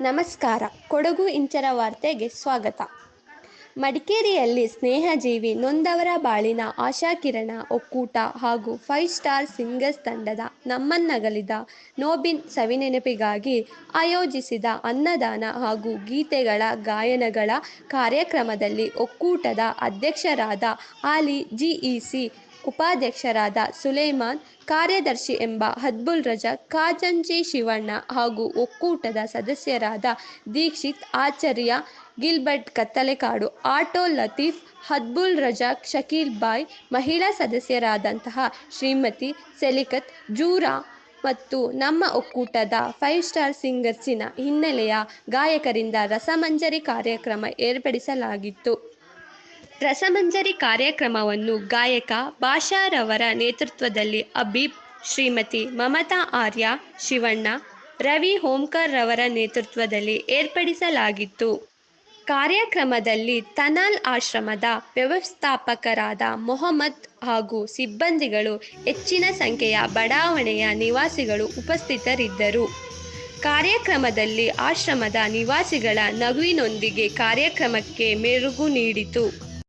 ನಮಸ್ಕಾರ. ಕೊಡಗು ಇಂಚರ ವಾರ್ತೆಗೆ ಸ್ವಾಗತ. ಮಡಿಕೇರಿಯಲ್ಲಿ ಸ್ನೇಹಜೀವಿ ನೊಂದವರ ಬಾಳಿನ ಆಶಾಕಿರಣ ಒಕ್ಕೂಟ ಹಾಗೂ ಫೈವ್ ಸ್ಟಾರ್ ಸಿಂಗರ್ಸ್ ತಂಡದ ನಮ್ಮನ್ನಗಲಿದ ನೋಬಿನ್ ಸವಿನೆನಪಿಗಾಗಿ ಆಯೋಜಿಸಿದ ಅನ್ನದಾನ ಹಾಗೂ ಗೀತೆಗಳ ಗಾಯನಗಳ ಕಾರ್ಯಕ್ರಮದಲ್ಲಿ ಒಕ್ಕೂಟದ ಅಧ್ಯಕ್ಷರಾದ ಆಲಿ ಜಿಇಸಿ ಉಪಾಧ್ಯಕ್ಷರಾದ ಸುಲೇಮಾನ್, ಕಾರ್ಯದರ್ಶಿ ಎಂಬ ಹದ್ಬುಲ್ ರಜಾ, ಖಾಜಂಜಿ ಶಿವಣ್ಣ ಹಾಗೂ ಒಕ್ಕೂಟದ ಸದಸ್ಯರಾದ ದೀಕ್ಷಿತ್, ಆಚಾರ್ಯ ಗಿಲ್ಬರ್ಟ್ ಕತ್ತಲೆಕಾಡು, ಆಟೋ ಲತೀಫ್, ಹದ್ಬುಲ್ ರಜಾಕ್ ಶಕೀಲ್ ಬಾಯ್, ಮಹಿಳಾ ಸದಸ್ಯರಾದಂತಹ ಶ್ರೀಮತಿ ಸೆಲಿಕತ್, ಜೂರಾ ಮತ್ತು ನಮ್ಮ ಒಕ್ಕೂಟದ ಫೈವ್ ಸ್ಟಾರ್ ಸಿಂಗರ್ಸಿನ ಹಿನ್ನೆಲೆಯ ಗಾಯಕರಿಂದ ರಸಮಂಜರಿ ಕಾರ್ಯಕ್ರಮ ಏರ್ಪಡಿಸಲಾಗಿತ್ತು. ರಸಮಂಜರಿ ಕಾರ್ಯಕ್ರಮವನ್ನು ಗಾಯಕ ಭಾಷಾರವರ ನೇತೃತ್ವದಲ್ಲಿ ಅಬೀಬ್, ಶ್ರೀಮತಿ ಮಮತಾ ಆರ್ಯ, ಶಿವಣ್ಣ, ರವಿ ಹೋಮ್ಕರ್ ರವರ ನೇತೃತ್ವದಲ್ಲಿ ಏರ್ಪಡಿಸಲಾಗಿತ್ತು. ಕಾರ್ಯಕ್ರಮದಲ್ಲಿ ತನಾಲ್ ಆಶ್ರಮದ ವ್ಯವಸ್ಥಾಪಕರಾದ ಮೊಹಮ್ಮದ್ ಹಾಗೂ ಸಿಬ್ಬಂದಿಗಳು ಹೆಚ್ಚಿನ ಸಂಖ್ಯೆಯ ಬಡಾವಣೆಯ ನಿವಾಸಿಗಳು ಉಪಸ್ಥಿತರಿದ್ದರು. ಕಾರ್ಯಕ್ರಮದಲ್ಲಿ ಆಶ್ರಮದ ನಿವಾಸಿಗಳ ನಗುವಿನೊಂದಿಗೆ ಕಾರ್ಯಕ್ರಮಕ್ಕೆ ಮೆರುಗು ನೀಡಿತು.